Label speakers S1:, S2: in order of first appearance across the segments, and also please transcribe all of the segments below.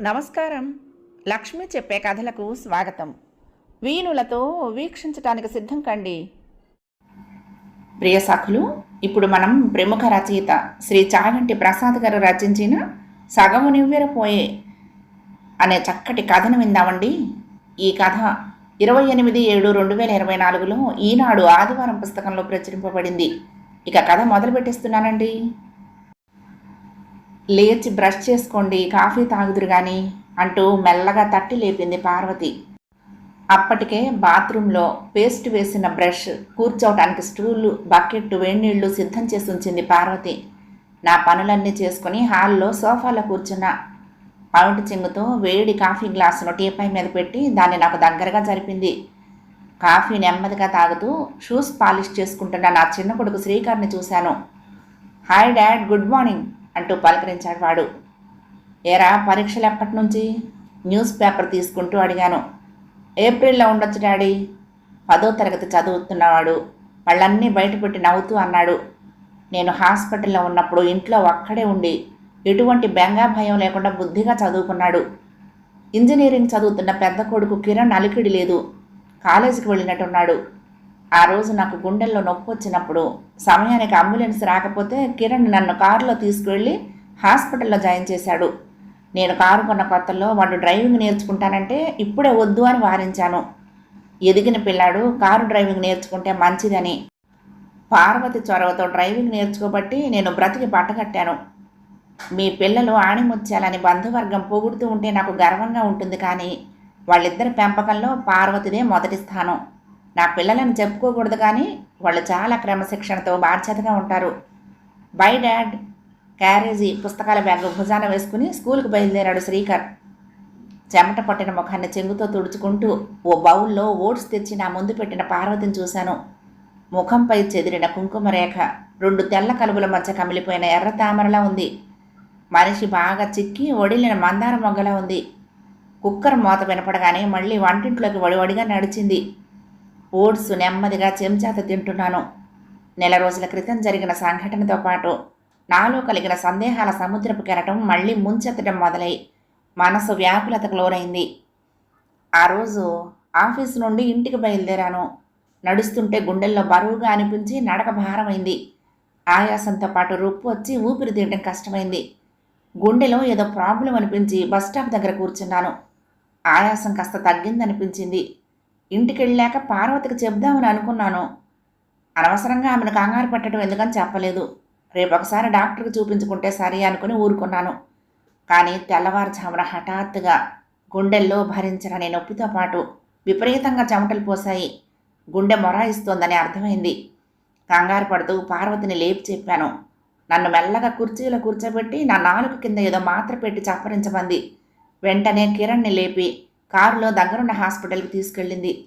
S1: నమస్కారం. లక్ష్మి చెప్పే కథలకు స్వాగతం. వీణులతో వీక్షించటానికి సిద్ధం కండి. ప్రియ సఖులు ఇప్పుడు మనం ప్రముఖ రచయిత శ్రీ చాగంటి ప్రసాద్ గారు రచించిన సగము నివ్వెరపోయే అనే చక్కటి కథను విందామండి. ఈ కథ ఇరవై ఎనిమిది ఏడు రెండు వేల ఇరవై నాలుగులో ఈనాడు ఆదివారం పుస్తకంలో ప్రచురింపబడింది. ఇక కథ మొదలు పెట్టేస్తున్నానండి లేచి బ్రష్ చేసుకోండి కాఫీ తాగుదురు కానీ అంటూ మెల్లగా తట్టి లేపింది పార్వతి. అప్పటికే బాత్రూంలో పేస్ట్ వేసిన బ్రష్ కూర్చోవటానికి స్టూలు బకెట్ వేణీళ్ళు సిద్ధం చేసి ఉంచింది పార్వతి. నా పనులన్నీ చేసుకుని హాల్లో సోఫాలో కూర్చున్నా. పౌంటి చెంగుతో వేడి కాఫీ గ్లాసును టీపై మీద పెట్టి దాన్ని నాకు దగ్గరగా జరిపింది. కాఫీ నెమ్మదిగా తాగుతూ షూస్ పాలిష్ చేసుకుంటున్న నా చిన్న కొడుకు శ్రీకర్ని చూశాను. Hi dad good morning. అంటూ పలకరించాడు వాడు. ఏరా పరీక్షలు ఎప్పటి నుంచి? న్యూస్ పేపర్ తీసుకుంటూ అడిగాను. ఏప్రిల్లో ఉండొచ్చు డాడీ. పదో తరగతి చదువుతున్నవాడు. వాళ్ళన్నీ బయటపెట్టి నవ్వుతూ అన్నాడు. నేను హాస్పిటల్లో ఉన్నప్పుడు ఇంట్లో ఒక్కడే ఉండి ఎటువంటి బెంగా భయం లేకుండా బుద్ధిగా చదువుకున్నాడు. ఇంజనీరింగ్ చదువుతున్న పెద్ద కొడుకు కిరణ్ అలికిడి లేదు. కాలేజీకి వెళ్ళినట్టున్నాడు. ఆ రోజు నాకు గుండెల్లో నొప్పి వచ్చినప్పుడు సమయానికి అంబులెన్స్ రాకపోతే కిరణ్ నన్ను కారులో తీసుకువెళ్ళి హాస్పిటల్లో జాయిన్ చేశాడు. నేను కారు కొన్న కొత్తలో వాడు డ్రైవింగ్ నేర్చుకుంటానంటే ఇప్పుడే వద్దు అని వారించాను. ఎదిగిన పిల్లాడు కారు డ్రైవింగ్ నేర్చుకుంటే మంచిదని. పార్వతి చొరవతో డ్రైవింగ్ నేర్చుకోబట్టి నేను బ్రతికి పట్టగట్టాను. మీ పిల్లలు ఆణిముత్యాలని బంధువర్గం పొగుడుతూ ఉంటే నాకు గర్వంగా ఉంటుంది కానీ వాళ్ళిద్దరి పెంపకంలో పార్వతిదే మొదటి స్థానం. నా పిల్లలను చెప్పుకోకూడదు కానీ వాళ్ళు చాలా క్రమశిక్షణతో బాధ్యతగా ఉంటారు. బై డాడ్ క్యారేజీ పుస్తకాల బ్యాగ్ భుజాన వేసుకుని స్కూల్కి బయలుదేరాడు శ్రీకర్. చెమట పట్టిన ముఖాన్ని చెంగుతో తుడుచుకుంటూ ఓ బౌల్లో ఓట్స్ తెచ్చి నా ముందు పెట్టిన పార్వతిని చూశాను. ముఖంపై చెదిరిన కుంకుమ రేఖ రెండు తెల్ల కలుపుల మధ్య కమిలిపోయిన ఎర్ర తామరలా ఉంది. మనిషి బాగా చిక్కి ఒడిలిన మందార మొగ్గలా ఉంది. కుక్కర్ మూత వినపడగానే మళ్ళీ వంటింట్లోకి వడివడిగా నడిచింది. ఓట్స్ నెమ్మదిగా చెంచాత తింటున్నాను. నెల రోజుల క్రితం జరిగిన సంఘటనతో పాటు నాలో కలిగిన సందేహాల సముద్రపు కెరటం మళ్ళీ ముంచెత్తడం మొదలై మనసు వ్యాకులతకు లోనైంది. ఆ రోజు ఆఫీస్ నుండి ఇంటికి బయలుదేరాను. నడుస్తుంటే గుండెల్లో బరువుగా అనిపించి నడక భారమైంది. ఆయాసంతో పాటు రొప్పు వచ్చి ఊపిరి తీయడం కష్టమైంది. గుండెలో ఏదో ప్రాబ్లం అనిపించి బస్ స్టాప్ దగ్గర కూర్చున్నాను. ఆయాసం కాస్త తగ్గిందనిపించింది. ఇంటికి వెళ్ళాక పార్వతికి చెప్దామని అనుకున్నాను. అనవసరంగా ఆమెను కంగారు పెట్టడం ఎందుకని చెప్పలేదు. రేపు ఒకసారి డాక్టర్కి చూపించుకుంటే సరే అనుకుని ఊరుకున్నాను. కానీ తెల్లవారుజామున హఠాత్తుగా గుండెల్లో భరించరనే నొప్పితో పాటు విపరీతంగా చెమటలు పోసాయి గుండె మొరాయిస్తోందని అర్థమైంది. కంగారు పడుతూ పార్వతిని లేపి చెప్పాను. నన్ను మెల్లగా కుర్చీలో కూర్చోబెట్టి నా నాలుగు కింద ఏదో మాత్ర పెట్టి చప్పరించమంది. వెంటనే కిరణ్ని లేపి కారులో దగ్గరున్న హాస్పిటల్కి తీసుకెళ్ళింది.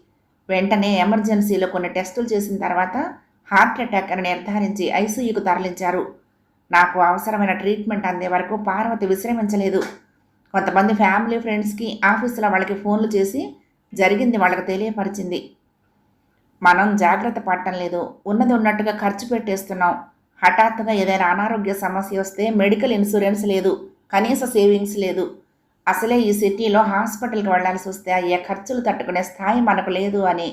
S1: వెంటనే ఎమర్జెన్సీలో కొన్ని టెస్టులు చేసిన తర్వాత హార్ట్ అటాక్ అని నిర్ధారించి ఐసీయూకు తరలించారు. నాకు అవసరమైన ట్రీట్మెంట్ అందే వరకు పార్వతి విశ్రమించలేదు. కొంతమంది ఫ్యామిలీ ఫ్రెండ్స్కి ఆఫీసులో వాళ్ళకి ఫోన్లు చేసి జరిగింది వాళ్ళకి తెలియపరిచింది. మనం జాగ్రత్త పడటం లేదు. ఉన్నది ఉన్నట్టుగా ఖర్చు పెట్టేస్తున్నాం. హఠాత్తుగా ఏదైనా అనారోగ్య సమస్య వస్తే మెడికల్ ఇన్సూరెన్స్ లేదు. కనీస సేవింగ్స్ లేదు. అసలే ఈ సిటీలో హాస్పిటల్కి వెళ్ళాల్సి వస్తే అయ్యే ఖర్చులు తట్టుకునే స్థాయి మనకు లేదు అని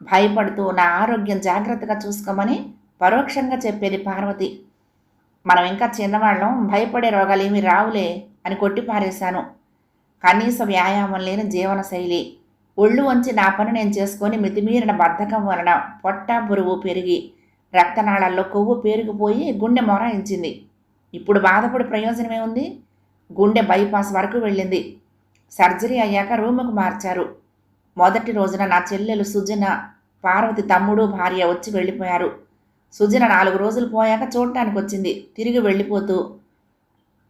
S1: భయపడుతూ నా ఆరోగ్యం జాగ్రత్తగా చూసుకోమని పరోక్షంగా చెప్పేది పార్వతి. మనం ఇంకా చిన్నవాళ్ళం భయపడే రోగాలు ఏమీ రావులే అని కొట్టి పారేశాను. కనీస వ్యాయామం లేని జీవనశైలి. ఒళ్ళు వంచి నా పని నేను చేసుకొని మితిమీరిన బద్ధకం వలన పొట్ట బురువు పెరిగి రక్తనాళాల్లో కొవ్వు పేరుకుపోయి గుండె మొరాయించింది. ఇప్పుడు బాధపడి ప్రయోజనమే ఉంది గుండె బైపాస్ వరకు వెళ్ళింది. సర్జరీ అయ్యాక రూముకు మార్చారు. మొదటి రోజున నా చెల్లెలు సుజన పార్వతి తమ్ముడు భార్య వచ్చి వెళ్ళిపోయారు. సుజన నాలుగు రోజులు పోయాక చూడటానికి వచ్చింది తిరిగి వెళ్ళిపోతూ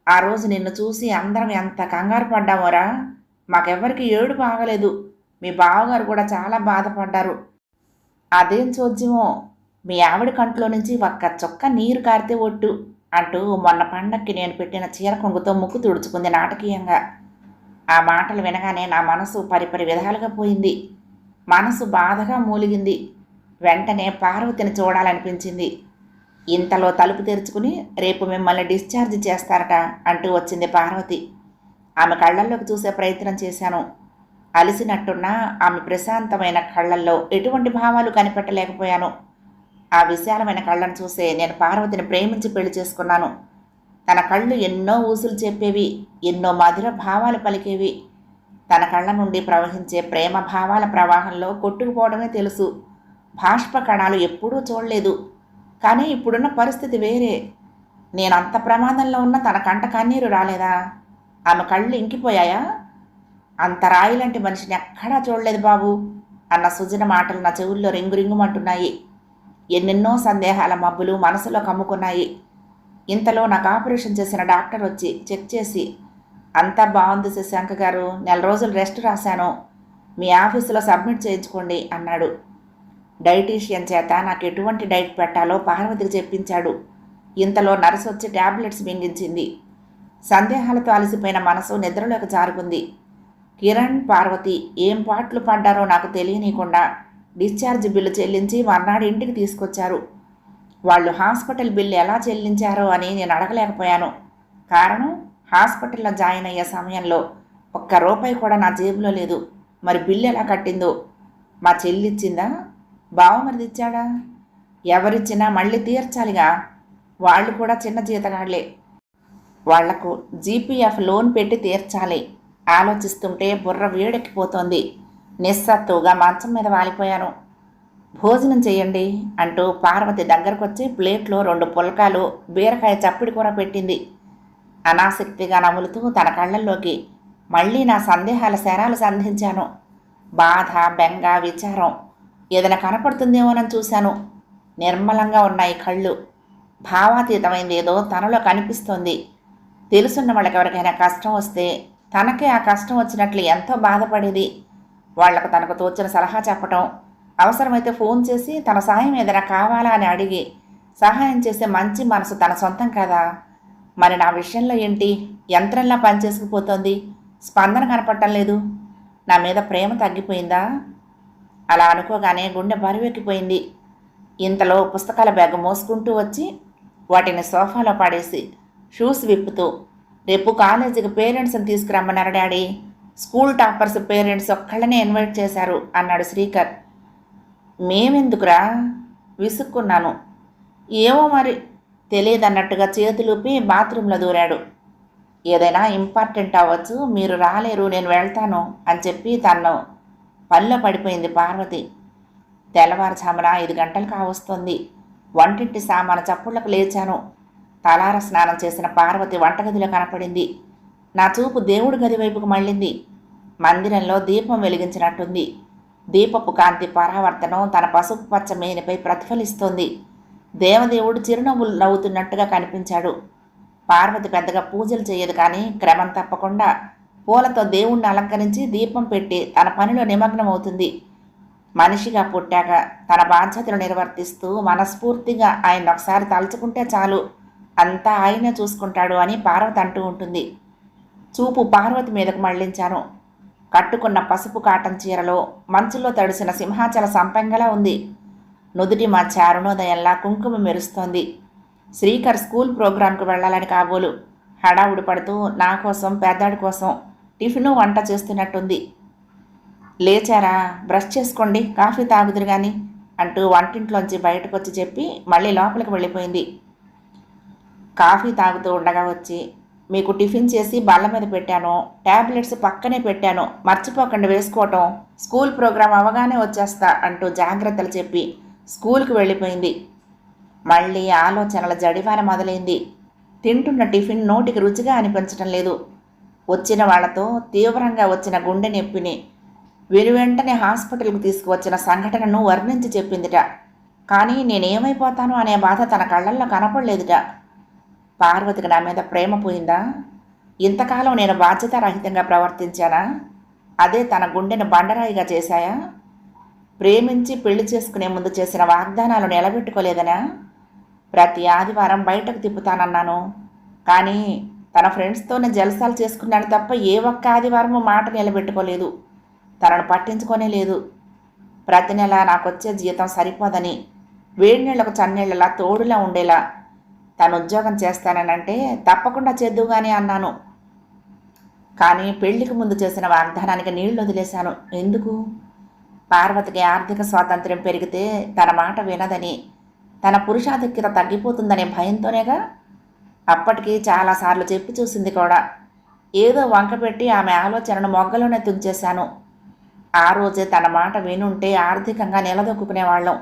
S1: ఆ రోజు నిన్ను చూసి అందరం ఎంత కంగారు పడ్డామోరా? మాకెవ్వరికి ఏడు బాగలేదు మీ బావగారు కూడా చాలా బాధపడ్డారు. అదేం చోద్యమో మీ ఆవిడ కంట్లో నుంచి ఒక్క చొక్క నీరు కారితే ఒట్టు. అంటూ మొన్న పండక్కి నేను పెట్టిన చీర కొంగుతో ముక్కు తుడుచుకుంది నాటకీయంగా. ఆ మాటలు వినగానే నా మనసు పరిపరి విధాలుగా పోయింది. మనసు బాధగా మూలిగింది. వెంటనే పార్వతిని చూడాలనిపించింది. ఇంతలో తలుపు తెరుచుకుని రేపు మిమ్మల్ని డిశ్చార్జ్ చేస్తారట అంటూ వచ్చింది పార్వతి. ఆమె కళ్ళల్లోకి చూసే ప్రయత్నం చేశాను. అలసినట్టున్న ఆమె ప్రశాంతమైన కళ్ళల్లో ఎటువంటి భావాలు కనిపెట్టలేకపోయాను. ఆ విశాలమైన కళ్ళను చూసే నేను పార్వతిని ప్రేమించి పెళ్ళి చేసుకున్నాను. తన కళ్ళు ఎన్నో ఊసులు చెప్పేవి ఎన్నో మధుర భావాలు పలికేవి. తన కళ్ళ నుండి ప్రవహించే ప్రేమ భావాల ప్రవాహంలో కొట్టుకుపోవడమే తెలుసు. బాష్ప కణాలు ఎప్పుడూ చూడలేదు. కానీ ఇప్పుడున్న పరిస్థితి వేరే. నేను అంత ప్రమాదంలో ఉన్న తన కంట కన్నీరు రాలేదా? ఆమె కళ్ళు ఇంకిపోయాయా? అంత రాయిలాంటి మనిషిని ఎక్కడా చూడలేదు బాబు. అన్న సుజన మాటలు నా చెవుల్లో రింగు రింగుమంటున్నాయి ఎన్నెన్నో సందేహాల మబ్బులు మనసులో కమ్ముకున్నాయి. ఇంతలో నాకు ఆపరేషన్ చేసిన డాక్టర్ వచ్చి చెక్ చేసి అంతా బాగుంది శశాంక గారు నెల రోజులు రెస్ట్ రాశాను. మీ ఆఫీసులో సబ్మిట్ చేయించుకోండి అన్నాడు. డైటీషియన్ చేత నాకు ఎటువంటి డైట్ పెట్టాలో పార్వతికి చెప్పించాడు. ఇంతలో నర్సు వచ్చి ట్యాబ్లెట్స్ మింగించింది. సందేహాలతో అలసిపోయిన మనసు నిద్రలోకి జారుకుంది. కిరణ్ పార్వతి ఏం పాటలు పడ్డారో నాకు తెలియనీయకుండా డిశ్చార్జ్ బిల్లు చెల్లించి మర్నాడు ఇంటికి తీసుకొచ్చారు. వాళ్ళు హాస్పిటల్ బిల్లు ఎలా చెల్లించారో అని నేను అడగలేకపోయాను. కారణం హాస్పిటల్లో జాయిన్ అయ్యే సమయంలో ఒక్క రూపాయి కూడా నా జేబులో లేదు. మరి బిల్లు ఎలా కట్టిందో? మా చెల్లిచ్చిందా? బావమరిది ఇచ్చాడా ఎవరిచ్చినా మళ్ళీ తీర్చాలిగా. వాళ్ళు కూడా చిన్న జీతగాళ్ళే వాళ్ళకు జీపీఎఫ్ లోన్ పెట్టి తీర్చాలి. ఆలోచిస్తుంటే బుర్ర వేడెక్కిపోతోంది. నిస్సత్తుగా మంచం మీద వాలిపోయాను. భోజనం చేయండి అంటూ పార్వతి దగ్గరకొచ్చి ప్లేట్లో రెండు పుల్కాలు బీరకాయ చప్పిడి కూర పెట్టింది. అనాసక్తిగా నములుతూ తన కళ్ళల్లోకి మళ్ళీ నా సందేహాల శరాలు సంధించాను. బాధ బెంగ విచారం ఏదైనా కనపడుతుందేమోనని చూశాను. నిర్మలంగా ఉన్నాయి కళ్ళు. భావాతీతమైంది ఏదో తనలో కనిపిస్తోంది. తెలుసున్న వాళ్ళకి ఎవరికైనా కష్టం వస్తే తనకే ఆ కష్టం వచ్చినట్లు ఎంతో బాధపడేది. వాళ్ళకు తనకు తోచిన సలహా చెప్పటం. అవసరమైతే ఫోన్ చేసి తన సహాయం ఏదైనా కావాలా అని అడిగి సహాయం చేసే మంచి మనసు తన సొంతం కదా. మరి నా విషయంలో ఏంటి? యంత్రంలా పనిచేసుకుపోతోంది స్పందన కనపడటం లేదు. నా మీద ప్రేమ తగ్గిపోయిందా? అలా అనుకోగానే గుండె బరువెక్కిపోయింది. ఇంతలో పుస్తకాల బ్యాగ్ మోసుకుంటూ వచ్చి వాటిని సోఫాలో పడేసి షూస్ విప్పుతూ రేపు కాలేజీకి పేరెంట్స్ని తీసుకురమ్మన్నారు డాడీ? స్కూల్ టాపర్స్ పేరెంట్స్ ఒక్కళ్ళనే ఇన్వైట్ చేశారు అన్నాడు శ్రీకర్. మేమెందుకురా? విసుక్కున్నాను. ఏమో మరి తెలియదన్నట్టుగా చేతులూపి బాత్రూంలో దూరాడు. ఏదైనా ఇంపార్టెంట్ అవ్వచ్చు మీరు రాలేరు నేను వెళ్తాను అని చెప్పి తను పనిలో పడిపోయింది పార్వతి. తెల్లవారుజామున ఐదు గంటలు కావస్తుంది వంటింటి సామాను చప్పుళ్ళకు లేచాను. తలార స్నానం చేసిన పార్వతి వంటగదిలో కనపడింది. నా చూపు దేవుడి గది వైపుకు మళ్ళింది. మందిరంలో దీపం వెలిగించినట్టుంది. దీపపు కాంతి పరావర్తనం తన పసుపు పచ్చ మేనిపై ప్రతిఫలిస్తోంది. దేవదేవుడు చిరునవ్వులు నవ్వుతున్నట్టుగా కనిపించాడు. పార్వతి పెద్దగా పూజలు చేయదు కానీ క్రమం తప్పకుండా పూలతో దేవుణ్ణి అలంకరించి దీపం పెట్టి తన పనిలో నిమగ్నమవుతుంది. మనిషిగా పుట్టాక తన బాధ్యతలు నిర్వర్తిస్తూ మనస్ఫూర్తిగా ఆయన ఒకసారి తలుచుకుంటే చాలు. అంతా ఆయనే చూసుకుంటాడు అని పార్వతి అంటూ ఉంటుంది. చూపు పార్వతి మీదకు మళ్ళించాను కట్టుకున్న పసుపు కాటన్ చీరలో మంచులో తడిసిన సింహాచల సంపంగలా ఉంది. నుదుటి మా చారుణోదయంలా కుంకుమ మెరుస్తోంది. శ్రీకర్ స్కూల్ ప్రోగ్రాంకు వెళ్ళాలని కాబోలు. హడావుడి పడుతూ నా కోసం పెద్దాడి కోసం టిఫిను వంట చేస్తున్నట్టుంది. లేచారా? బ్రష్ చేసుకోండి కాఫీ తాగుదురు కానీ అంటూ వంటింట్లోంచి బయటకు వచ్చి చెప్పి మళ్ళీ లోపలికి వెళ్ళిపోయింది. కాఫీ తాగుతూ ఉండగా వచ్చి మీకు టిఫిన్ చేసి బల్ల మీద పెట్టాను ట్యాబ్లెట్స్ పక్కనే పెట్టాను మర్చిపోకండి వేసుకోవటం స్కూల్ ప్రోగ్రాం అవగానే వచ్చేస్తా అంటూ జాగ్రత్తలు చెప్పి స్కూల్కి వెళ్ళిపోయింది. మళ్ళీ ఆలోచనల జడివాన మొదలైంది. తింటున్న టిఫిన్ నోటికి రుచిగా అనిపించటం లేదు. వచ్చిన వాళ్ళతో తీవ్రంగా వచ్చిన గుండె నొప్పిని వెనువెంటనే హాస్పిటల్కి తీసుకువచ్చిన సంఘటనను వర్ణించి చెప్పిందిట. కానీ నేనేమైపోతాను అనే బాధ తన కళ్ళల్లో కనపడలేదుట. పార్వతికి నా మీద ప్రేమ పోయిందా? ఇంతకాలం నేను బాధ్యతారహితంగా ప్రవర్తించానా? అదే తన గుండెను బండరాయిగా చేశాయా? ప్రేమించి పెళ్ళి చేసుకునే ముందు చేసిన వాగ్దానాలు నిలబెట్టుకోలేదనా? ప్రతి ఆదివారం బయటకు తిప్పుతానన్నాను. కానీ తన ఫ్రెండ్స్తోనే జలసాలు చేసుకున్నాడు తప్ప ఏ ఒక్క ఆదివారము మాట నిలబెట్టుకోలేదు. తనను పట్టించుకోనే లేదు. ప్రతి నెల నాకొచ్చే జీతం సరిపోదని వేడి నీళ్ళకు చన్నీళ్ళలా తోడులా ఉండేలా తను ఉద్యోగం చేస్తానంటే తప్పకుండా చేద్దు కానీ అన్నాను. కానీ పెళ్ళికి ముందు చేసిన వాగ్దానానికి నీళ్ళు వదిలేశాను. ఎందుకు? పార్వతికి ఆర్థిక స్వాతంత్ర్యం పెరిగితే తన మాట వినదని తన పురుషాధిక్యత తగ్గిపోతుందనే భయంతోనేగా అప్పటికి చాలాసార్లు చెప్పి చూసింది కూడా. ఏదో వంకపెట్టి ఆమె ఆలోచనను మొగ్గలోనే తుంచేశాను. ఆ రోజే తన మాట వినుంటే ఆర్థికంగా నిలదొక్కునేవాళ్ళం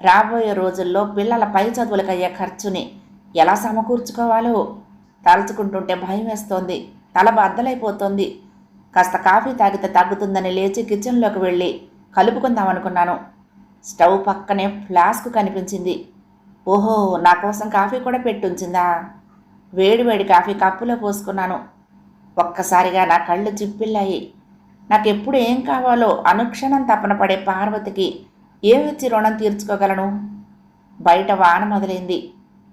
S1: రాబోయే రోజుల్లో పిల్లల పై చదువులకయ్యే ఖర్చుని ఎలా సమకూర్చుకోవాలో తలుచుకుంటుంటే భయం వేస్తోంది. తల బద్దలైపోతోంది కాస్త కాఫీ తాగితే తగ్గుతుందని లేచి కిచెన్లోకి వెళ్ళి కలుపుకుందాం అనుకున్నాను. స్టవ్ పక్కనే ఫ్లాస్క్ కనిపించింది. ఓహో నా కోసం కాఫీ కూడా పెట్టుంచిందా? వేడి వేడి కాఫీ కప్పులో పోసుకున్నాను. ఒక్కసారిగా నా కళ్ళు చిప్పిల్లాయి నాకెప్పుడు ఏం కావాలో అనుక్షణం తపన పడే పార్వతికి ఏమిచ్చి రుణం తీర్చుకోగలను? బయట వాన మొదలైంది.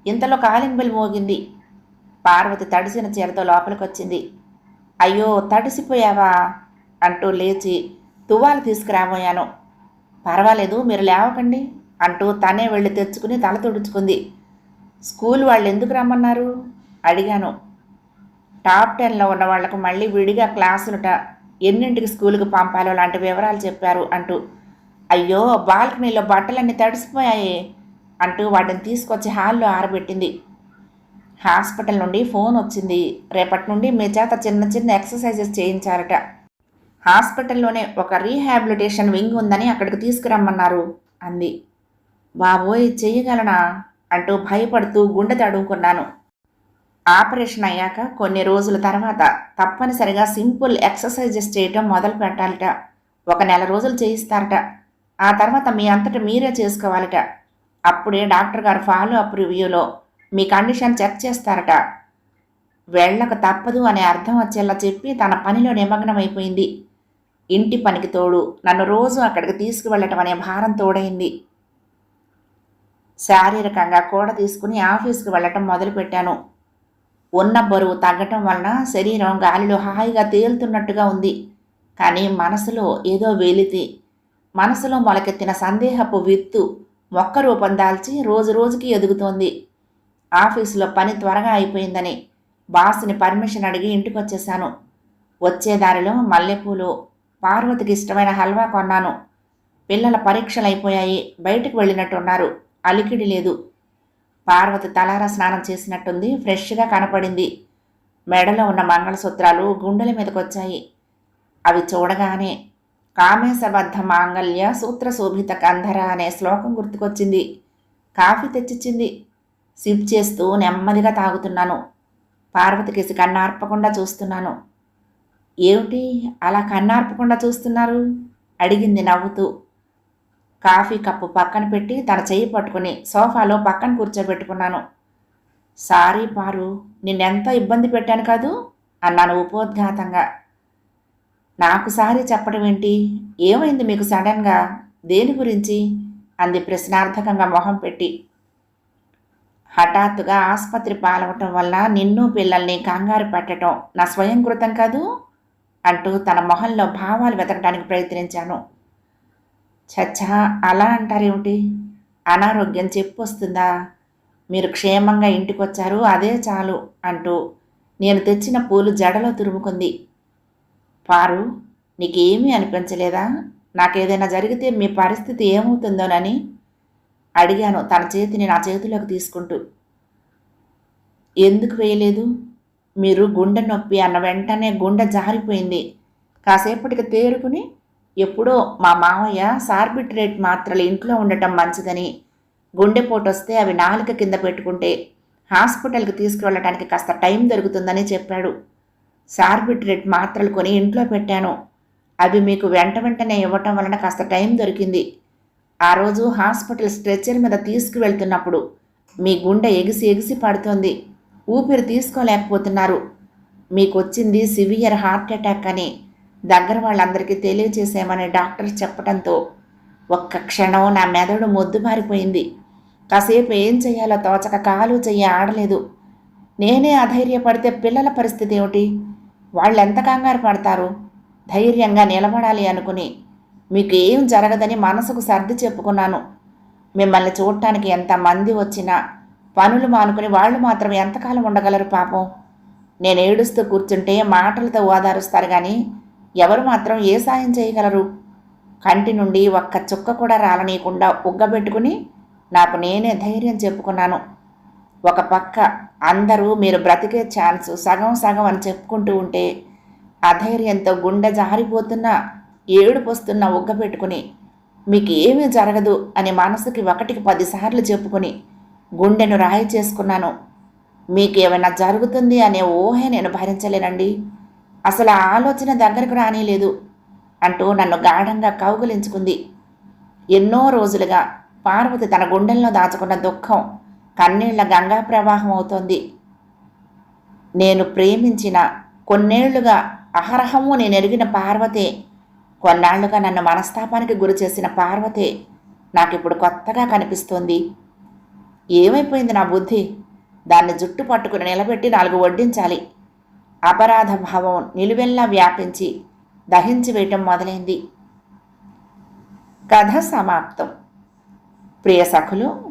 S1: ఇంతలో కాలింగ్ బెల్ మోగింది. పార్వతి తడిసిన చీరతో లోపలికొచ్చింది. అయ్యో తడిసిపోయావా? అంటూ లేచి తువ్వాలు తీసుకురాబోయాను. పర్వాలేదు మీరు లేవకండి అంటూ తనే వెళ్ళి తెచ్చుకుని తల తుడుచుకుంది. స్కూల్ వాళ్ళు ఎందుకు రమ్మన్నారు? అడిగాను. టాప్ టెన్లో ఉన్న వాళ్ళకు మళ్ళీ విడిగా క్లాసులుట ఎన్నింటికి స్కూల్కి పంపాలో లాంటి వివరాలు చెప్పారు అంటూ. అయ్యో బాల్కనీలో బట్టలన్నీ తడిసిపోయాయి. అంటూ వాటిని తీసుకొచ్చి హాల్లో ఆరబెట్టింది. హాస్పిటల్ నుండి ఫోన్ వచ్చింది. రేపటి నుండి మీ చేత చిన్న చిన్న ఎక్సర్సైజెస్ చేయించారట. హాస్పిటల్లోనే ఒక రీహాబిలిటేషన్ వింగ్ ఉందని అక్కడికి తీసుకురమ్మన్నారు అంది. బాబోయ్ చెయ్యగలనా? అంటూ భయపడుతూ గుండె తడుముకున్నాను. ఆపరేషన్ అయ్యాక కొన్ని రోజుల తర్వాత తప్పనిసరిగా సింపుల్ ఎక్సర్సైజెస్ చేయటం మొదలు పెట్టాలట. ఒక నెల రోజులు చేయిస్తారట. ఆ తర్వాత మీ అంతటి మీరే చేసుకోవాలట. అప్పుడే డాక్టర్ గారు ఫాలో అప్ రివ్యూలో మీ కండిషన్ చెక్ చేస్తారట. వెళ్ళక తప్పదు అనే అర్థం వచ్చేలా చెప్పి తన పనిలో నిమగ్నమైపోయింది ఇంటి పనికి తోడు నన్ను రోజు అక్కడికి తీసుకువెళ్ళటం అనే భారం తోడైంది. శారీరకంగా కూడ తీసుకుని ఆఫీస్కి వెళ్ళటం మొదలుపెట్టాను. ఉన్న బరువు తగ్గటం వలన శరీరం గాలిలో హాయిగా తేలుతున్నట్టుగా ఉంది. కానీ మనసులో ఏదో వేలితి మనసులో మొలకెత్తిన సందేహపు విత్తు మొక్క రూపం దాల్చి రోజు రోజుకి ఎదుగుతోంది. ఆఫీసులో పని త్వరగా అయిపోయిందని బాస్ని పర్మిషన్ అడిగి ఇంటికి వచ్చేసాను వచ్చే దారిలో మల్లెపూలు పార్వతికి ఇష్టమైన హల్వా కొన్నాను. పిల్లల పరీక్షలు అయిపోయాయి బయటకు వెళ్ళినట్టున్నారు. అలికిడి లేదు. పార్వతి తలార స్నానం చేసినట్టుంది ఫ్రెష్గా కనపడింది. మెడలో ఉన్న మంగళసూత్రాలు గుండెల మీదకొచ్చాయి. అవి చూడగానే కామేశబద్ధ మాంగళ్య సూత్రశోభిత కంధర అనే శ్లోకం గుర్తుకొచ్చింది. కాఫీ తెచ్చిచ్చింది. సిప్ చేస్తూ నెమ్మదిగా తాగుతున్నాను. పార్వతికేసి కన్నార్పకుండా చూస్తున్నాను. ఏమిటి అలా కన్నార్పకుండా చూస్తున్నారు? అడిగింది నవ్వుతూ. కాఫీ కప్పు పక్కన పెట్టి తన చెయ్యి పట్టుకుని సోఫాలో పక్కన కూర్చోబెట్టుకున్నాను. సారీ పారు నిన్నెంత ఇబ్బంది పెట్టాను కాదు? అన్నాను ఉపోద్ఘాతంగా. నాకు సారీ చెప్పడం ఏంటి? ఏమైంది మీకు సడన్గా? దేని గురించి? అంది ప్రశ్నార్థకంగా మొహం పెట్టి. హఠాత్తుగా ఆసుపత్రి పాలవటం వల్ల నిన్ను పిల్లల్ని కంగారు పెట్టడం నా స్వయంకృతం కాదు? అంటూ తన మొహంలో భావాలు వెతకడానికి ప్రయత్నించాను. చచ్చా అలా అంటారేమిటి అనారోగ్యం చెప్పొస్తుందా? మీరు క్షేమంగా ఇంటికొచ్చారు అదే చాలు అంటూ నేను తెచ్చిన పూలు జడలో తురుముకుంది. పారు నీకేమీ అనిపించలేదా? నాకేదైనా జరిగితే మీ పరిస్థితి ఏమవుతుందోనని అడిగాను. తన చేతిని నా చేతిలోకి తీసుకుంటూ. ఎందుకు వేయలేదు? మీరు గుండె నొప్పి అన్న వెంటనే గుండె జారిపోయింది. కాసేపటికి తేరుకుని ఎప్పుడో మా మామయ్య సార్బిట్రేట్ మాత్రలు ఇంట్లో ఉండటం మంచిదని గుండెపోటు వస్తే అవి నాలుక కింద పెట్టుకుంటే హాస్పిటల్కి తీసుకువెళ్ళటానికి కాస్త టైం దొరుకుతుందని చెప్పాడు. సార్బిట్రేట్ మాత్రలు కొని ఇంట్లో పెట్టాను. అవి మీకు వెంట వెంటనే ఇవ్వటం వలన కాస్త టైం దొరికింది. ఆ రోజు హాస్పిటల్ స్ట్రెచ్చర్ మీద తీసుకువెళ్తున్నప్పుడు మీ గుండె ఎగిసి ఎగిసి పడుతోంది. ఊపిరి తీసుకోలేకపోతున్నారు. మీకు వచ్చింది సివియర్ హార్ట్ అటాక్ అని దగ్గర వాళ్ళందరికీ తెలియజేసామని డాక్టర్ చెప్పడంతో ఒక్క క్షణం నా మెదడు మొద్దుబారిపోయింది కాసేపు ఏం చేయాలో తోచక కాలు చెయ్యి ఆడలేదు. నేనే అధైర్యపడితే పిల్లల పరిస్థితి ఏమిటి? వాళ్ళు ఎంత కంగారు పడతారు? ధైర్యంగా నిలబడాలి అనుకుని మీకు ఏం జరగదని మనసుకు సర్ది చెప్పుకున్నాను. మిమ్మల్ని చూడటానికి ఎంతమంది వచ్చినా పనులు మానుకుని వాళ్ళు మాత్రం ఎంతకాలం ఉండగలరు పాపం? నేను ఏడుస్తూ కూర్చుంటే మాటలతో ఓదారుస్తారు కానీ ఎవరు మాత్రం ఏ సాయం చేయగలరు? కంటి నుండి ఒక్క చుక్క కూడా రాలనీయకుండా ఉగ్గబెట్టుకుని నాకు నేనే ధైర్యం చెప్పుకున్నాను. ఒక పక్క అందరూ మీరు బ్రతికే ఛాన్స్ సగం సగం అని చెప్పుకుంటూ ఉంటే అధైర్యంతో గుండె జారిపోతున్న ఏడుపు వస్తున్న ఉగ్గబెట్టుకుని మీకు ఏమీ జరగదు అని మనసుకి ఒకటికి పదిసార్లు చెప్పుకుని గుండెను రాయి చేసుకున్నాను. మీకు ఏమైనా జరుగుతుంది అనే ఊహే నేను భరించలేనండి. అసలు ఆ ఆలోచన దగ్గరకు రానిలేదు. అంటూ నన్ను గాఢంగా కౌగులించుకుంది. ఎన్నో రోజులుగా పార్వతి తన గుండెల్లో దాచుకున్న దుఃఖం కన్నీళ్ళ గంగా ప్రవాహం అవుతోంది నేను ప్రేమించిన కొన్నేళ్ళుగా అహరహము నేను ఎరిగిన పార్వతే కొన్నాళ్ళుగా నన్ను మనస్తాపానికి గురి చేసిన పార్వతే నాకిప్పుడు కొత్తగా కనిపిస్తోంది. ఏమైపోయింది నా బుద్ధి? దాన్ని జుట్టు పట్టుకుని నిలబెట్టి నాలుగు వడ్డించాలి. అపరాధ భావం నిలువెల్లా వ్యాపించి దహించి వేయటం మొదలైంది. కథ సమాప్తం. ప్రియ సఖులు